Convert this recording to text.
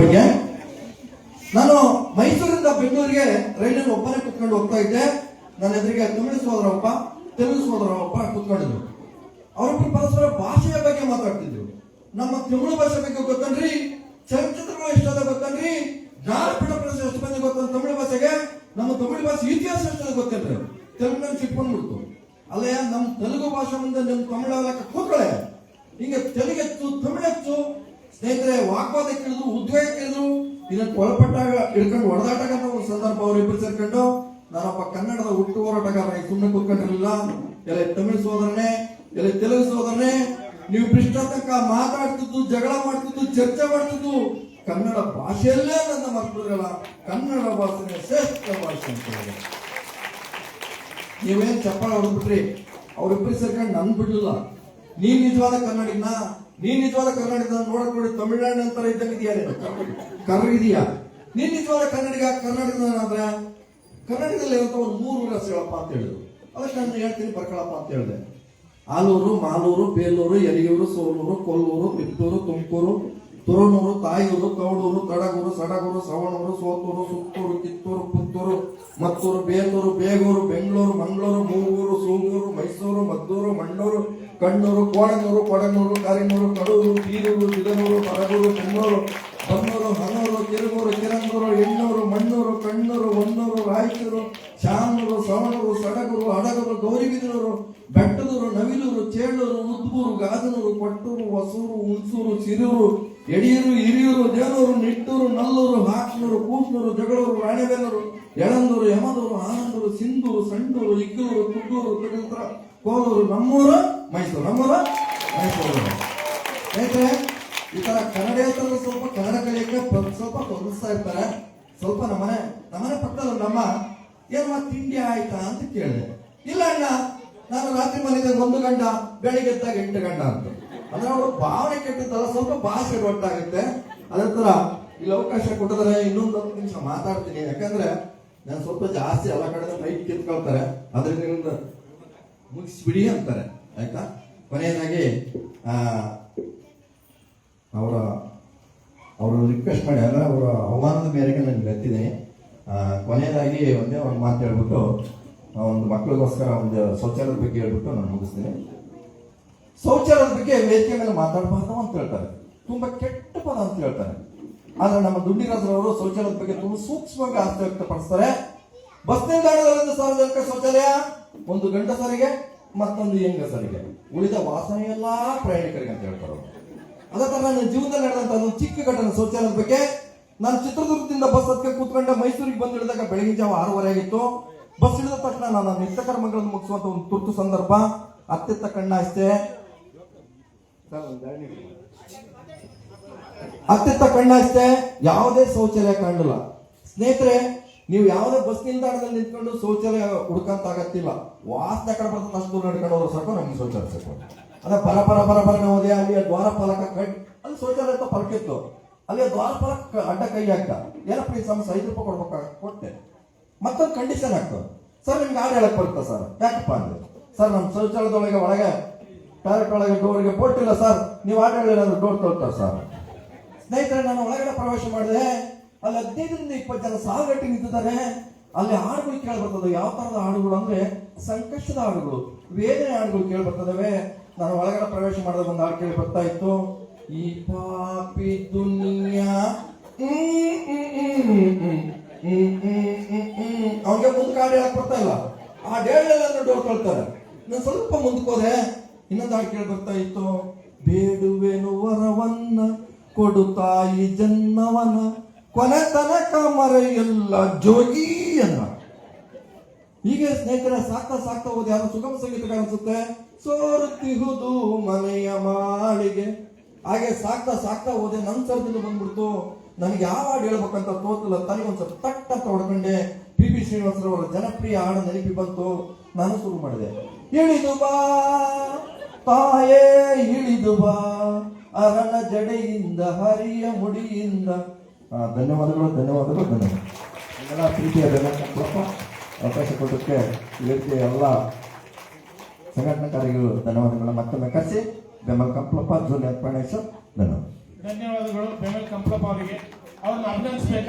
ಬಗ್ಗೆ. ನಾನು ಮೈಸೂರಿಂದ ಬೆಂಗಳೂರಿಗೆ ರೈಲಲ್ಲಿ ಒಬ್ಬನೇ ಕುತ್ಕೊಂಡು ಹೋಗ್ತಾ ಇದ್ದೆ. ನನ್ನ ಎದುರಿಗೆ ತಮಿಳು ಸೋದರಪ್ಪ, ತೆಲುಗು ಸೋದರಪ್ಪ ಕುತ್ಕೊಂಡಿದ್ರು. ಅವರಿಬ್ಬರು ಪರಸ್ಪರ ಭಾಷೆಯ ಬಗ್ಗೆ ಮಾತಾಡ್ತಿದ್ರು. ನಮ್ಮ ತಮಿಳು ಭಾಷೆ ಬಗ್ಗೆ ಗೊತ್ತನ್ರಿ? ಚಲನಚಿತ್ರಗಳು ಎಷ್ಟಾದ ಗೊತ್ತನ್ರಿ? ಜ್ಞಾನಪೀಠ ಪ್ರದೇಶ ಎಷ್ಟು ಮಂದಿ ಗೊತ್ತ ತಮಿಳು ಭಾಷೆಗೆ? ನಮ್ಮ ತಮಿಳು ಭಾಷೆ ಇತಿಹಾಸ ಎಷ್ಟಾದ ಗೊತ್ತೇನ್ರಿ? ತೆಲುಗು ಸಿಕ್ಕೊಂಡ್ಬಿಡ್ತು ಅಲ್ಲೇ ನಮ್ಮ ತೆಲುಗು ಭಾಷೆ ಮುಂದೆ ನಮ್ಮ ತಮಿಳು ಕೂತ್ಕೊಳ್ಳೆ ಹಿಂಗೆ ತೆಲುಗೆತ್ತು ತಮಿಳೆತ್ತು ಸ್ನೇಹಿತರೆ, ವಾಗ್ವಾದ ಕೇಳಿದ್ರು, ಉದ್ವೇಗ ಕೇಳಿದ್ರು ಇದನ್ನ ಒಳಪಟ್ಟಾಗ ಇಳ್ಕೊಂಡು ಹೊಡೆದಾಟಾಗ ಒಂದು ಸಂದರ್ಭ ಅವರಿಬ್ಬರು ಸೇರ್ಕೊಂಡು, ನಾನೊಬ್ಬ ಕನ್ನಡದ ಹುಟ್ಟು ಹೋರಾಟಗಾರ ಸುಮ್ಮನೆ ಕುತ್ಕೊಂಡಿರಲಿಲ್ಲ. ಎಲ್ಲ ತಮಿಳು ಸೋದರನೆ ಎಲ್ಲ ತೆಲುಗು ಸೋದರನೆ, ನೀವು ತನಕ ಮಾತಾಡ್ತಿದ್ದು, ಜಗಳ ಮಾಡ್ತಿದ್ದು, ಚರ್ಚೆ ಮಾಡ್ತಿದ್ದು, ಕನ್ನಡ ಭಾಷೆಯಲ್ಲೇ ನನ್ನ ಮಕ್ಕಳಿರಲ್ಲ ಕನ್ನಡ ಭಾಷೆ ಶ್ರೇಷ್ಠ ಭಾಷೆ ಅಂತ ಹೇಳಿ ನೀವೇನ್ ಚಪ್ಪಾಳ ಹೊಡೆದ್ಬಿಟ್ರಿ? ಅವ್ರಿಬ್ಬರು ಸೇರ್ಕೊಂಡು ನನ್ ಬಿಡ್ಲಿಲ್ಲ ನೀನ್ ನಿಜವಾದ ಕನ್ನಡಿಗನ, ನೀನ್ ನಿಜವಾದ ಕನ್ನಡಿಗ ನೋಡಕ್ ನೋಡಿ ತಮಿಳ್ನಾಡು ಅಂತರ ಇದ್ದಂಗಿದೆಯಾ ನೀನು ಇದೆಯಾ? ನೀನ್ ನಿಜವಾದ ಕನ್ನಡಿಗ, ಕನ್ನಡಿಗನಾದ್ರೆ ಕನ್ನಡದಲ್ಲಿ ಅಂತ ಒಂದು ಮೂರು ರಸ ಹೇಳಪ್ಪ ಅಂತ ಹೇಳಿದ್ರು. ಅದಕ್ಕೆ ನಾನು ಹೇಳ್ತೀನಿ, ಬರ್ಕೊಳಪ್ಪ ಅಂತ ಹೇಳಿದೆ. ಆಲೂರು, ಮಾಲೂರು, ಬೇಲೂರು ಯಲಿಯೂರು ಸೋಲೂರು, ಕೊಲ್ಲೂರು ಕಿತ್ತೂರು ತುಮಕೂರು, ತುರುನೂರು ತಾಯೂರು ಕೌಡೂರು, ತಡಗೂರು, ಸಡಗೂರು, ಸವಣೂರು, ಸೋತೂರು, ಸುತ್ತೂರು, ಕಿತ್ತೂರು, ಪುತ್ತೂರು, ಮತ್ತೂರು, ಬೇಲೂರು, ಬೇಗೂರು, ಬೆಂಗಳೂರು, ಮಂಗಳೂರು, ಮೂಗೂರು, ಸೂಗೂರು, ಮೈಸೂರು, ಮದ್ದೂರು, ಮಣ್ಣೂರು ಕಣ್ಣೂರು, ಕೋಣನೂರು, ಕೊಡನೂರು, ಕರಿನೂರು, ಕಡೂರು, ಬೀರೂರು ಬಿದನೂರು ಕರಗೂರು ಕಣ್ಣೂರು ಬನ್ನೂರು, ಹನೂರು, ತಿರುಗೂರು ಕಿರಂದೂರು ಎಣ್ಣೂರು, ಮಣ್ಣೂರು, ಕಣ್ಣೂರು, ಹೊನ್ನೂರು, ರಾಯಚೂರು ಶಾಮೂರು ಸವಣೂರು, ಸಡಗೂರು, ಹಡಗೂರು, ಗೌರಿಬಿದನೂರು, ಬೆಟ್ಟದೂರು, ನವಿಲೂರು, ಚೇಳೂರು, ಉದ್ಬೂರು, ಗಾದನೂರು, ಕೊಟ್ಟೂರು, ಹೊಸೂರು, ಹುಣಸೂರು, ಸಿರೂರು ಯಡಿಯೂರು ಹಿರಿಯೂರು ದೇವನೂರು ನಿಟ್ಟೂರು, ನಲ್ಲೂರು, ಹಾಕ್ನೂರು ಕೂಸ್ನೂರು ಜಗಳೂರು, ರಾಣೆಬೆನ್ನೂರು, ಯಳಂದೂರು, ಯಮದೂರು, ಆನಂದೂರು, ಸಿಂಧೂರು ಸಂಡೂರು ಇಗ್ಗೂರು ತುಗ್ಗೂರು, ತುಗಂತ್ರ, ಕೋಲೂರು, ನಮ್ಮೂರು ಮೈಸೂರು. ನಮ್ಮೂರು ಮೈಸೂರು. ಸ್ನೇಹಿತರೆ, ಈ ತರ ಕನ್ನಡೇತರು ಸ್ವಲ್ಪ ಕನ್ನಡ ಕಲಿಯಕ್ಕೆ ಸ್ವಲ್ಪ ತೊಂದಿಸ್ತಾ ಇರ್ತಾರೆ. ಸ್ವಲ್ಪ ನಮ್ಮನೆ ನಮ್ಮನೆ ಪಕ್ಕದಲ್ಲಿ ನಮ್ಮ ಏನಮ್ಮ ತಿಂಡಿ ಆಯ್ತಾ ಅಂತ ಕೇಳಿದೆ. ಇಲ್ಲ ಅಣ್ಣ, ನಾನು ರಾತ್ರಿ ಮನೆಯಿಂದ ಒಂದು ಗಂಟ, ಬೆಳಿಗ್ಗೆ ಎದ್ದಾಗ ಎಂಟು ಗಂಟ ಅಂತ ಅಂದ್ರೆ ಅವರು ಭಾವನೆ ಕೆಟ್ಟಿದ್ದಲ್ಲ, ಸ್ವಲ್ಪ ಭಾಷೆ ಒಟ್ಟಾಗುತ್ತೆ ಅದೇ ತರ ಇಲ್ಲಿ ಅವಕಾಶ ಕೊಟ್ಟಿದ್ರೆ ಇನ್ನೊಂದು ನಿಮಿಷ ಮಾತಾಡ್ತೀನಿ. ಯಾಕಂದ್ರೆ ನಾನು ಸ್ವಲ್ಪ ಜಾಸ್ತಿ ಎಲ್ಲ ಕಡೆ ಮೈಕ್ ಕಿತ್ಕೊಳ್ತಾರೆ. ಅದರಿಂದ ಮುಗಿಸ್ಬಿಡಿ ಅಂತಾರೆ. ಆಯ್ತಾ? ಕೊನೆಯದಾಗಿ ಅವರ ಅವರು ರಿಕ್ವೆಸ್ಟ್ ಮಾಡಿ ಅಂದ್ರೆ ಅವರ ಆಹ್ವಾನದ ಮೇರೆಗೆ ನನಗೆ ಗೊತ್ತಿದೆ. ಆ, ಕೊನೆಯದಾಗಿ ಒಂದೇ ಒಂದು ಮಾತು ಹೇಳ್ಬಿಟ್ಟು ಒಂದು ಮಕ್ಕಳಿಗೋಸ್ಕರ ಒಂದು ಶೌಚಾಲಯದ ಬಗ್ಗೆ ಹೇಳ್ಬಿಟ್ಟು ನಾನು ಮುಗಿಸ್ತೀನಿ. ಶೌಚಾಲಯದ ಬಗ್ಗೆ ವೇದಿಕೆ ಮೇಲೆ ಮಾತಾಡಬಾರ್ದು ಅಂತ ಹೇಳ್ತಾರೆ. ತುಂಬ ಕೆಟ್ಟ ಪದ ಅಂತ ಹೇಳ್ತಾರೆ. ಆದರೆ ನಮ್ಮ ದುಡ್ಡಿರಾಜರವರು ಶೌಚಾಲಯದ ಬಗ್ಗೆ ತುಂಬ ಸೂಕ್ಷ್ಮವಾಗಿ ಆಸ್ತಿ ವ್ಯಕ್ತಪಡಿಸ್ತಾರೆ. ಬಸ್ ನಿಲ್ದಾಣದಲ್ಲಿ ಸಾರ್ವಜನಿಕ ಶೌಚಾಲಯ ಒಂದು ಗಂಡಸರಿಗೆ ಮತ್ತೊಂದು ಹೆಂಗಸರಿಗೆ ಉಳಿದ ವಾಸನೆ ಎಲ್ಲಾ ಪ್ರಯಾಣಿಕರಿಗೆ ಅಂತ ಹೇಳ್ತಾರೆ. ಅದೇ ತರ ನನ್ನ ಜೀವನದಲ್ಲಿ ನಡೆದಂತ ಒಂದು ಚಿಕ್ಕ ಘಟನೆ ಶೌಚಾಲಯದ ಬಗ್ಗೆ. ನಾನು ಚಿತ್ರದುರ್ಗದಿಂದ ಬಸ್ ಹತ್ಕೆ ಕೂತ್ಕೊಂಡೆ, ಮೈಸೂರಿಗೆ ಬಂದು ಇಳಿದಾಗ ಬೆಳಗಿನ ಜಾವ ಆರೂವರೆ ಆಗಿತ್ತು. ಬಸ್ ಇಳಿದ ತಕ್ಷಣ ನಾನು ನಿತ್ಯ ಕರ್ಮಗಳನ್ನು ಮುಗಿಸುವಂತ ಒಂದು ತುರ್ತು ಸಂದರ್ಭ. ಅತ್ಯಂತ ಕಣ್ಣಾಯಿಸ್ತೆ ಅತ್ಯಂತ ಅಷ್ಟೇ. ಯಾವುದೇ ಶೌಚಾಲಯ ಕಾಣಲಿಲ್ಲ. ಸ್ನೇಹಿತರೆ ನೀವು ಯಾವುದೇ ಬಸ್ ನಿಲ್ದಾಣದಲ್ಲಿ ನಿಂತ್ಕೊಂಡು ಶೌಚಾಲಯ ಹುಡುಕಂತ ಆಗತ್ತಿಲ್ಲ. ವಾಸನೆ ಕಡೆ ಬರ್ತದೆ ಅಷ್ಟು ದೂರ ನಡ್ಕೊಂಡು ಹೋದ್ರೆ ಸಾಕು, ನಮ್ಗೆ ಶೌಚಾಲಯ ಸಾಕು ಅದ ಪರ ಪರ ಪರ ಪರ ಹೋದೆ ಅಲ್ಲಿ ದ್ವಾರ ಫಲಕ ಕಟ್ ಅಲ್ಲಿ ಶೌಚಾಲಯ ಅಂತ ಪಲಕಿತ್ತು ಅಲ್ಲಿ ದ್ವಾರ ದ್ವಾರಪಾಲಕ ಅಡ್ಡ ಕೈ ಹಾಕ್ತ, ಏನಪ್ಪ ಈ ಸಮಸ್ಯೆ, ಐದು ರೂಪಾಯಿ ಕೊಡ್ಬೇಕಾಗ ಕೊಟ್ಟೆ. ಮತ್ತೊಂದು ಕಂಡೀಷನ್ ಹಾಕ್ತು. ಸರ್ ನಿಮ್ಗೆ ಯಾರು ಹೇಳಕ್ ಬರುತ್ತಾ ಸರ್ ಯಾಕಪ್ಪ ಅಂದ್ರೆ ಸರ್ ನಮ್ಮ ಶೌಚಾಲಯದೊಳಗೆ ಒಳಗೆ ಟಾಯ್ಲೆಟ್ ಒಳಗೆ ಡೋರ್ಗೆ ಇಲ್ಲ ಸರ್ ನೀವು ಆಟ ಹೇಳಿದ್ರೆ ಡೋರ್ ತೊಳ್ತಾರೆ ಸರ್ ಸ್ನೇಹಿತರೆ, ನಾನು ಒಳಗಡೆ ಪ್ರವೇಶ ಮಾಡಿದೆ. ಅಲ್ಲಿ ಹದಿನೈದರಿಂದ ಇಪ್ಪತ್ತು ಜನ ಗಂಟೆ ನಿಂತಿದ್ದಾರೆ. ಅಲ್ಲಿ ಹಾಡುಗಳು ಕೇಳಿ ಬರ್ತದೆ ಯಾವ ತರದ ಹಾಡುಗಳು ಅಂದ್ರೆ ಸಂಕಷ್ಟದ ಹಾಡುಗಳು, ವೇದನೆ ಹಾಡುಗಳು ಕೇಳಿ ಬರ್ತದವೆ ನಾನು ಒಳಗಡೆ ಪ್ರವೇಶ ಮಾಡಿದ ಒಂದು ಹಾಡು ಕೇಳಿ ಬರ್ತಾ ಇತ್ತು. ಈ ಪಾಪಿ ದುನಿಯಾ ಅವನಿಗೆ ಮುಂದೆ ಹಾಡು ಹೇಳಕ್ ಬರ್ತಾ ಇಲ್ಲ. ಆ ಡೇಳೆಲ್ಲ ಡೋರ್ ಕೇಳ್ತಾರೆ ನಾನು ಸ್ವಲ್ಪ ಮುಂದಕ್ಕೆ ಹೋದೆ. ಇನ್ನೊಂದು ಹಾಡು ಕೇಳಿ ಬರ್ತಾ ಇತ್ತು. ಬೇಡುವೆನು ವರವನ್ನ ಕೊಡುತ್ತಾಯಿ ತಾಯಿ ಜನ್ಮವನ. ಕೊನೆ ತನಕ ಮರೆಯಲ್ಲ ಜೋಗಿಯನ್ನ ಹೀಗೆ ಸ್ನೇಹಿತರೆ, ಸಾಕ್ತಾ ಸಾಕ್ತಾ ಹೋದ ಯಾರು ಸುಗಮ ಸಂಗೀತ ಅನ್ಸುತ್ತೆ? ಸೋರುತ್ತಿಹುದು ಮನೆಯ ಮಾಳಿಗೆ. ಹಾಗೆ ಸಾಕ್ತಾ ಸಾಕ್ತಾ ಹೋದೆ ನನ್ನ ಸರ್ದಿಂದ ಬಂದ್ಬಿಡ್ತು. ನನಗೆ ಯಾವ ಹಾಡು ಹೇಳ್ಬೇಕಂತ ತೋತಿಲ್ಲ. ಸ್ವಲ್ಪ ತಟ್ಟ ಹೊಡ್ಕೊಂಡೆ. ಪಿ ಬಿ ಶ್ರೀನಿವಾಸರವರ ಜನಪ್ರಿಯ ಹಾಡು ನೆನಪಿ ಬಂತು. ನಾನು ಶುರು ಮಾಡಿದೆ. ಇಳಿದು ಬಾ, ತಾಯೇ, ಇಳಿದು ಬಾ. ಅರಣ ಜಡೆಯಿಂದ, ಹರಿಯ ಮುಡಿಯಿಂದ ಧನ್ಯವಾದಗಳು ಧನ್ಯವಾದಗಳು, ಧನ್ಯವಾದ. ಎಲ್ಲ ಪ್ರೀತಿಯ ಬೆನ್ನಪ್ಪ ಅವಕಾಶ ಈ ವೇದಿಕೆಯ ಎಲ್ಲ ಸಂಘಟನಾಕಾರಿಗಳು ಧನ್ಯವಾದಗಳನ್ನ ಮತ್ತೊಮ್ಮೆ ಕರೆಸಿ ಬೆಂಬಲ ಕಂಪ್ಲಪ್ಪ, ಜೂನಿಯರ್ ಪ್ರಾಣೇಶ್ವರ್ ಧನ್ಯವಾದ. ಧನ್ಯವಾದಗಳು, ಬೆಮಲ್ ಕಂಪ್ಲಪ್ಪ ಅವರಿಗೆ. ಅವ್ರನ್ನ ಅಭಿನಂದಿಸ್ಬೇಕಾ